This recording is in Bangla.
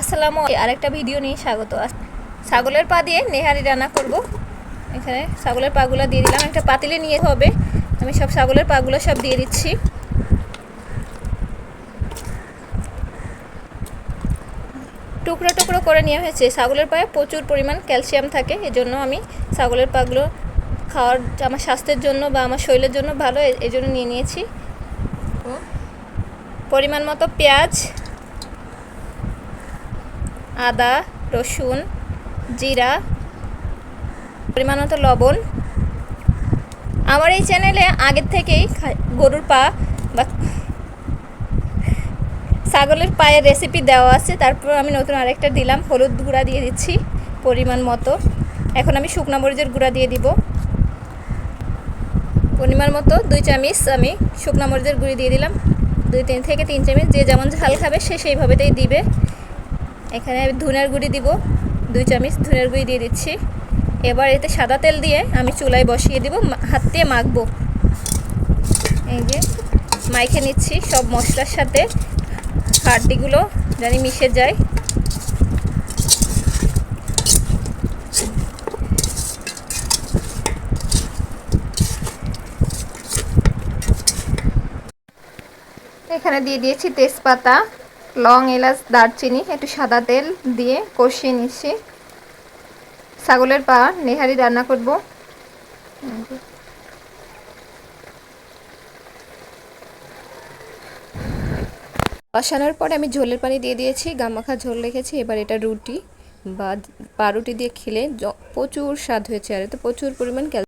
আসসালামু আরেকটা ভিডিও নিয়ে স্বাগত। ছাগলের পা দিয়ে নেহারি রান্না করব। এখানে ছাগলের পাগুলো দিয়ে দিলাম। একটা পাতিলে নিয়ে হবে। আমি সব ছাগলের পাগুলো সব দিয়ে দিচ্ছি। টুকরো টুকরো করে নেওয়া হয়েছে। ছাগলের পায়ে প্রচুর পরিমাণ ক্যালসিয়াম থাকে। এজন্য আমি ছাগলের পাগুলো খাওয়ার, আমার স্বাস্থ্যের জন্য বা আমার শরীরের জন্য ভালো। এজন্য নিয়ে নিয়েছি। পরিমাণ মতো পেঁয়াজ আদা, রসুন, জিরা, পরিমাণ মতো লবণ। আমার এই চ্যানেলে আগের থেকেই গরুর পা বা ছাগলের পায়ের রেসিপি দেওয়া আছে। তারপর আমি নতুন আরেকটা দিলাম, হলুদ গুঁড়া দিয়ে দিচ্ছি পরিমাণ মতো। এখন আমি শুকনা মরিচের গুঁড়া দিয়ে দিব। পরিমাণ মতো দুই চামচ আমি শুকনা মরিচের গুঁড়ি দিয়ে দিলাম। দুই তিন থেকে তিন চামচ যে যেমন ঝাল খাবে সে সেইভাবেতেই দিবে। এখানে আমি ধনের গুঁড়ি দিব, দুই চামচ ধুনের গুঁড়ি দিয়ে দিচ্ছি। এবার এতে সাদা তেল দিয়ে আমি চুলায় বসিয়ে দিব হাত দিয়ে মাখবো। এই যে, মাইখে নিচ্ছি সব মশলার সাথে। হাড্ডিগুলো জানি মিশে যায়। এখানে দিয়ে দিয়েছি তেজপাতা। লং এলাচ, দারচিনি, একটু সাদা তেল দিয়ে কষিয়ে নিচ্ছি। ছাগলের পা নেহারি রান্না করব। কষানোর পরে আমি ঝোলের পানি দিয়ে দিয়েছি, গামাখা ঝোল রেখেছি, এবার এটা রুটি বা পাউরুটি দিয়ে খেলে প্রচুর স্বাদ হয়েছে। আর এতে প্রচুর পরিমাণ